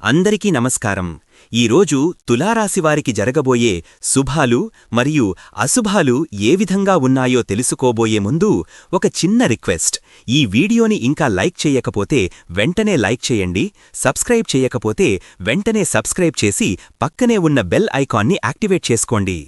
అందరికీ నమస్కారం. ఈరోజు తులారాశివారికి జరగబోయే శుభాలు మరియు అశుభాలు ఏ విధంగా ఉన్నాయో తెలుసుకోబోయే ముందు ఒక చిన్న రిక్వెస్ట్. ఈ వీడియోని ఇంకా లైక్ చేయకపోతే వెంటనే లైక్ చేయండి సబ్స్క్రైబ్ చేయకపోతే వెంటనే సబ్స్క్రైబ్ చేసి పక్కనే ఉన్న బెల్ ఐకాన్ని యాక్టివేట్ చేసుకోండి.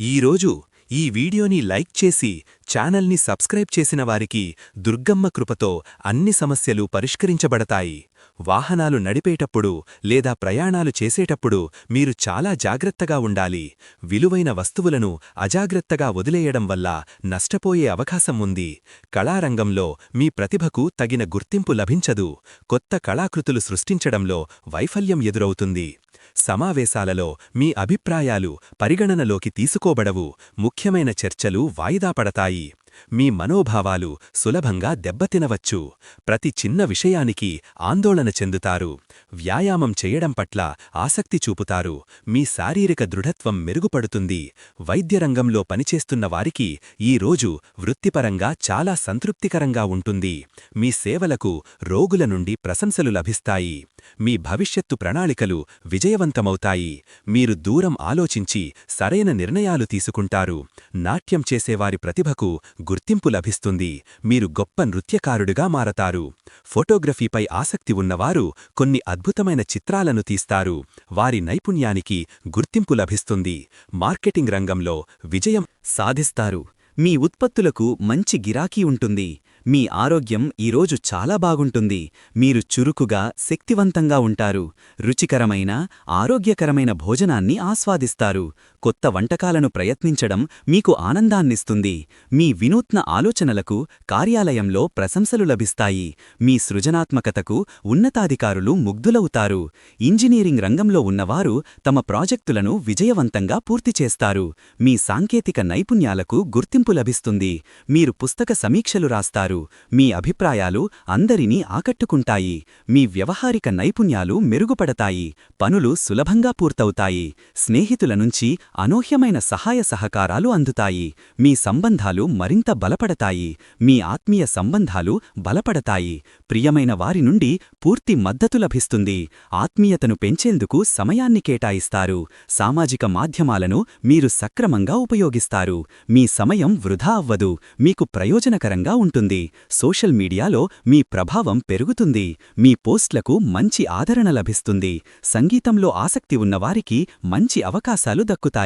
ఈరోజు ఈ వీడియోని లైక్ చేసి ఛానల్ని సబ్స్క్రైబ్ చేసిన వారికి దుర్గమ్మ కృపతో అన్ని సమస్యలు పరిష్కరించబడతాయి. వాహనాలు నడిపేటప్పుడు లేదా ప్రయాణాలు చేసేటప్పుడు మీరు చాలా జాగ్రత్తగా ఉండాలి. విలువైన వస్తువులను అజాగ్రత్తగా వదిలేయడం వల్ల నష్టపోయే అవకాశం ఉంది. కళారంగంలో మీ ప్రతిభకు తగిన గుర్తింపు లభించదు. కొత్త కళాకృతులు సృష్టించడంలో వైఫల్యం ఎదురవుతుంది. సమావేశాలలో మీ అభిప్రాయాలు పరిగణనలోకి తీసుకోబడవు. ముఖ్యమైన చర్చలు వాయిదా పడతాయి. మీ మనోభావాలు సులభంగా దెబ్బతినవచ్చు. ప్రతి చిన్న విషయానికి ఆందోళన చెందుతారు. వ్యాయామం చేయడం పట్ల ఆసక్తి చూపుతారు. మీ శారీరక దృఢత్వం మెరుగుపడుతుంది. వైద్యరంగంలో పనిచేస్తున్న వారికి ఈ రోజు వృత్తిపరంగా చాలా సంతృప్తికరంగా ఉంటుంది. మీ సేవలకు రోగుల నుండి ప్రశంసలు లభిస్తాయి. మీ భవిష్యత్తు ప్రణాళికలు విజయవంతమవుతాయి. మీరు దూరం ఆలోచించి సరైన నిర్ణయాలు తీసుకుంటారు. నాట్యం చేసేవారి ప్రతిభకు గుర్తింపు లభిస్తుంది. మీరు గొప్ప నృత్యకారుడుగా మారతారు. ఫోటోగ్రఫీపై ఆసక్తి ఉన్నవారు కొన్ని అద్భుతమైన చిత్రాలను తీస్తారు. వారి నైపుణ్యానికి గుర్తింపు లభిస్తుంది. మార్కెటింగ్ రంగంలో విజయం సాధిస్తారు. మీ ఉత్పత్తులకు మంచి గిరాకీ ఉంటుంది. మీ ఆరోగ్యం ఈరోజు చాలా బాగుంటుంది. మీరు చురుకుగా శక్తివంతంగా ఉంటారు. రుచికరమైన ఆరోగ్యకరమైన భోజనాన్ని ఆస్వాదిస్తారు. కొత్త వంటకాలను ప్రయత్నించడం మీకు ఆనందాన్నిస్తుంది. మీ వినూత్న ఆలోచనలకు కార్యాలయంలో ప్రశంసలు లభిస్తాయి. మీ సృజనాత్మకతకు ఉన్నతాధికారులు ముగ్ధులవుతారు. ఇంజనీరింగ్ రంగంలో ఉన్నవారు తమ ప్రాజెక్టులను విజయవంతంగా పూర్తి చేస్తారు. మీ సాంకేతిక నైపుణ్యాలకు గుర్తింపు లభిస్తుంది. మీరు పుస్తక సమీక్షలు రాస్తారు. మీ అభిప్రాయాలు అందరినీ ఆకట్టుకుంటాయి. మీ వ్యవహారిక నైపుణ్యాలు మెరుగుపడతాయి. పనులు సులభంగా పూర్తవుతాయి. స్నేహితుల నుంచి అనూహ్యమైన సహాయ సహకారాలు అందుతాయి. మీ సంబంధాలు మరింత బలపడతాయి. మీ ఆత్మీయ సంబంధాలు బలపడతాయి. ప్రియమైన వారి నుండి పూర్తి మద్దతు లభిస్తుంది. ఆత్మీయతను పెంచేందుకు సమయాన్ని కేటాయిస్తారు. సామాజిక మాధ్యమాలను మీరు సక్రమంగా ఉపయోగిస్తారు. మీ సమయం వృధా అవ్వదు. మీకు ప్రయోజనకరంగా ఉంటుంది. సోషల్ మీడియాలో మీ ప్రభావం పెరుగుతుంది. మీ పోస్ట్లకు మంచి ఆదరణ లభిస్తుంది. సంగీతంలో ఆసక్తి ఉన్నవారికి మంచి అవకాశాలు దక్కుతాయి.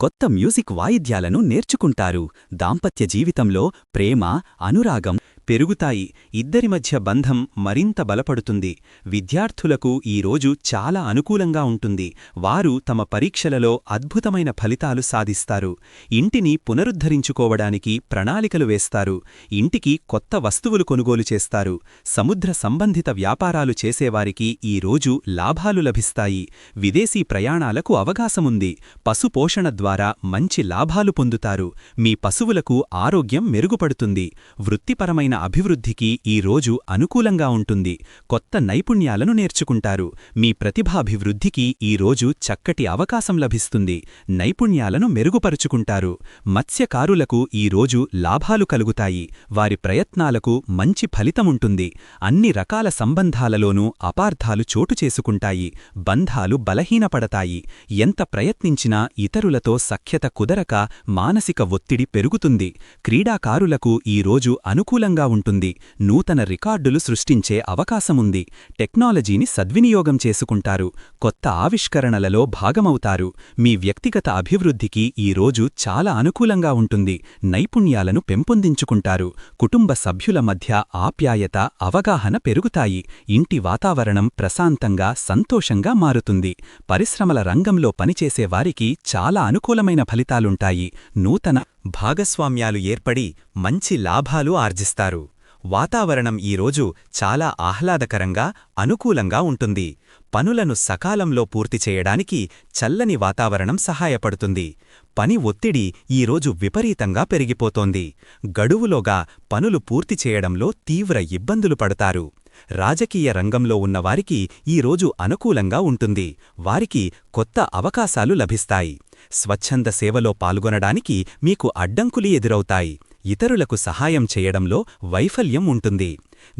కొత్త మ్యూజిక్ వాయిద్యాలను నేర్చుకుంటారు. దాంపత్య జీవితంలో ప్రేమ అనురాగం పెరుగుతాయి. ఇద్దరి మధ్య బంధం మరింత బలపడుతుంది. విద్యార్థులకు ఈ రోజు చాలా అనుకూలంగా ఉంటుంది. వారు తమ పరీక్షలలో అద్భుతమైన ఫలితాలు సాధిస్తారు. ఇంటిని పునరుద్ధరించుకోవడానికి ప్రణాళికలు వేస్తారు. ఇంటికి కొత్త వస్తువులు కొనుగోలు చేస్తారు. సముద్ర సంబంధిత వ్యాపారాలు చేసేవారికి ఈ రోజు లాభాలు లభిస్తాయి. విదేశీ ప్రయాణాలకు అవకాశముంది. పశుపోషణ ద్వారా మంచి లాభాలు పొందుతారు. మీ పశువులకు ఆరోగ్యం మెరుగుపడుతుంది. వృత్తిపరమైన అభివృద్ధికి ఈ రోజు అనుకూలంగా ఉంటుంది. కొత్త నైపుణ్యాలను నేర్చుకుంటారు. మీ ప్రతిభాభివృద్ధికి ఈ రోజు చక్కటి అవకాశం లభిస్తుంది. నైపుణ్యాలను మెరుగుపరుచుకుంటారు. మత్స్యకారులకు ఈ రోజు లాభాలు కలుగుతాయి. వారి ప్రయత్నాలకు మంచి ఫలితముంటుంది అన్ని రకాల సంబంధాలలోనూ అపార్థాలు చోటు చేసుకుంటాయి. బంధాలు బలహీనపడతాయి. ఎంత ప్రయత్నించినా ఇతరులతో సఖ్యత కుదరక మానసిక ఒత్తిడి పెరుగుతుంది. క్రీడాకారులకు ఈ రోజు అనుకూలంగా ఉంటుంది. నూతన రికార్డులు సృష్టించే అవకాశముంది. టెక్నాలజీని సద్వినియోగం చేసుకుంటారు. కొత్త ఆవిష్కరణలలో భాగమవుతారు. మీ వ్యక్తిగత అభివృద్ధికి ఈ రోజు చాలా అనుకూలంగా ఉంటుంది. నైపుణ్యాలను పెంపొందించుకుంటారు. కుటుంబ సభ్యుల మధ్య ఆప్యాయత అవగాహన పెరుగుతాయి. ఇంటి వాతావరణం ప్రశాంతంగా సంతోషంగా మారుతుంది. పరిశ్రమల రంగంలో పనిచేసేవారికి చాలా అనుకూలమైన ఫలితాలుంటాయి. నూతన భాగస్వామ్యాలు ఏర్పడి మంచి లాభాలు ఆర్జిస్తారు. వాతావరణం ఈరోజు చాలా ఆహ్లాదకరంగా అనుకూలంగా ఉంటుంది. పనులను సకాలంలో పూర్తి చేయడానికి చల్లని వాతావరణం సహాయపడుతుంది. పని ఒత్తిడి ఈరోజు విపరీతంగా పెరిగిపోతోంది. గడువులోగా పనులు పూర్తి చేయడంలో తీవ్ర ఇబ్బందులు పడతారు. రాజకీయ రంగంలో ఉన్నవారికి ఈరోజు అనుకూలంగా ఉంటుంది. వారికి కొత్త అవకాశాలు లభిస్తాయి. స్వచ్ఛంద సేవలో పాల్గొనడానికి మీకు అడ్డంకులు ఎదురవుతాయి. ఇతరులకు సహాయం చేయడంలో వైఫల్యం ఉంటుంది.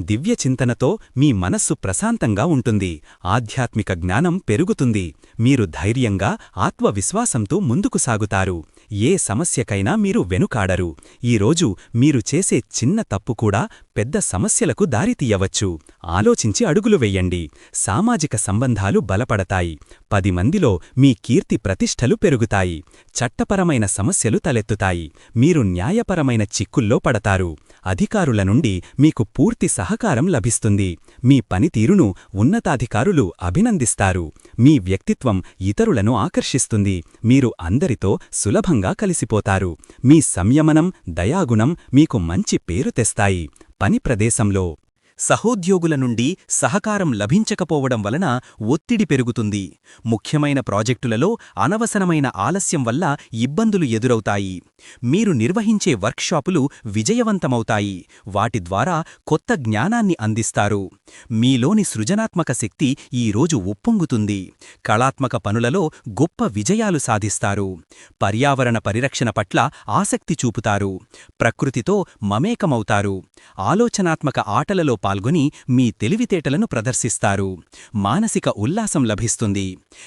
దివ్య చింతనతో మీ మనస్సు ప్రశాంతంగా ఉంటుంది. ఆధ్యాత్మిక జ్ఞానం పెరుగుతుంది. మీరు ధైర్యంగా ఆత్మవిశ్వాసంతో ముందుకు సాగుతారు. ఏ సమస్యకైనా మీరు వెనుకాడరు. ఈరోజు మీరు చేసే చిన్న తప్పు కూడా పెద్ద సమస్యలకు దారితీయవచ్చు ఆలోచించి అడుగులు వెయ్యండి సామాజిక సంబంధాలు బలపడతాయి. పది మందిలో మీ కీర్తి ప్రతిష్టలు పెరుగుతాయి. చట్టపరమైన సమస్యలు తలెత్తుతాయి. మీరు న్యాయపరమైన చిక్కుల్లో పడతారు. అధికారుల నుండి మీకు పూర్తి సహకారం లభిస్తుంది. మీ పనితీరును ఉన్నతాధికారులు అభినందిస్తారు. మీ వ్యక్తిత్వం ఇతరులను ఆకర్షిస్తుంది. మీరు అందరితో సులభంగా కలిసిపోతారు. మీ సంయమనం దయాగుణం మీకు మంచి పేరు తెస్తాయి. పని ప్రదేశంలో సహోద్యోగుల నుండి సహకారం లభించకపోవడం వలన ఒత్తిడి పెరుగుతుంది. ముఖ్యమైన ప్రాజెక్టులలో అనవసరమైన ఆలస్యం వల్ల ఇబ్బందులు ఎదురవుతాయి. మీరు నిర్వహించే వర్క్షాపులు విజయవంతమవుతాయి. వాటి ద్వారా కొత్త జ్ఞానాన్ని అందిస్తారు. మీలోని సృజనాత్మక శక్తి ఈరోజు ఉప్పొంగుతుంది. కళాత్మక పనులలో గొప్ప విజయాలు సాధిస్తారు. పర్యావరణ పరిరక్షణ పట్ల ఆసక్తి చూపుతారు. ప్రకృతితో మమేకమవుతారు. ఆలోచనాత్మక ఆటలలో పాల్గొని మీ తెలివితేటలను ప్రదర్శిస్తారు. మానసిక ఉల్లాసం లభిస్తుంది.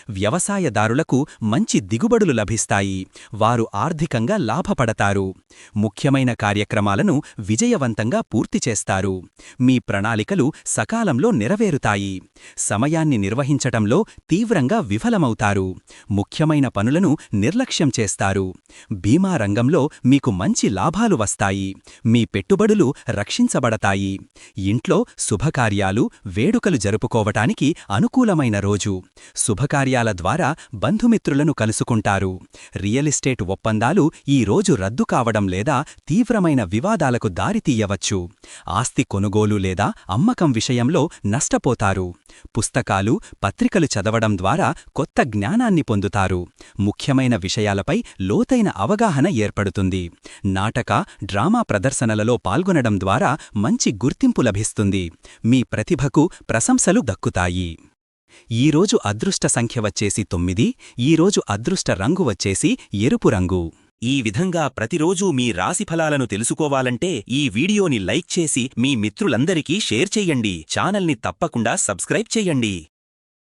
వ్యవసాయదారులకు మంచి దిగుబడులు లభిస్తాయి. వారు ఆర్థికంగా లాభపడతారు. ముఖ్యమైన కార్యక్రమాలను విజయవంతంగా పూర్తి చేస్తారు. మీ ప్రణాళికలు సకాలంలో నెరవేరుతాయి. సమయాన్ని నిర్వహించటంలో తీవ్రంగా విఫలమవుతారు. ముఖ్యమైన పనులను నిర్లక్ష్యం చేస్తారు. బీమా రంగంలో మీకు మంచి లాభాలు వస్తాయి. మీ పెట్టుబడులు రక్షించబడతాయి. ఇంట్లో ఇంట్లో శుభకార్యాలు వేడుకలు జరుపుకోవటానికి అనుకూలమైన రోజు. శుభకార్యాల ద్వారా బంధుమిత్రులను కలుసుకుంటారు. రియల్ ఎస్టేట్ ఒప్పందాలు ఈ రోజు రద్దు కావడం లేదా తీవ్రమైన వివాదాలకు దారితీయవచ్చు ఆస్తి కొనుగోలు లేదా అమ్మకం విషయంలో నష్టపోతారు. పుస్తకాలు పత్రికలు చదవడం ద్వారా కొత్త జ్ఞానాన్ని పొందుతారు. ముఖ్యమైన విషయాలపై లోతైన అవగాహన ఏర్పడుతుంది. నాటక డ్రామా ప్రదర్శనలలో పాల్గొనడం ద్వారా మంచి గుర్తింపు లభిస్తుంది. మీ ప్రతిభకు ప్రశంసలు దక్కుతాయి. ఈరోజు అదృష్ట సంఖ్య వచ్చేసి తొమ్మిది ఈరోజు అదృష్ట రంగు వచ్చేసి ఎరుపు రంగు. ఈ విధంగా ప్రతిరోజూ మీ రాశిఫలాలను తెలుసుకోవాలంటే ఈ వీడియోని లైక్ చేసి మీ మిత్రులందరికీ షేర్ చెయ్యండి ఛానల్ని తప్పకుండా సబ్స్క్రైబ్ చెయ్యండి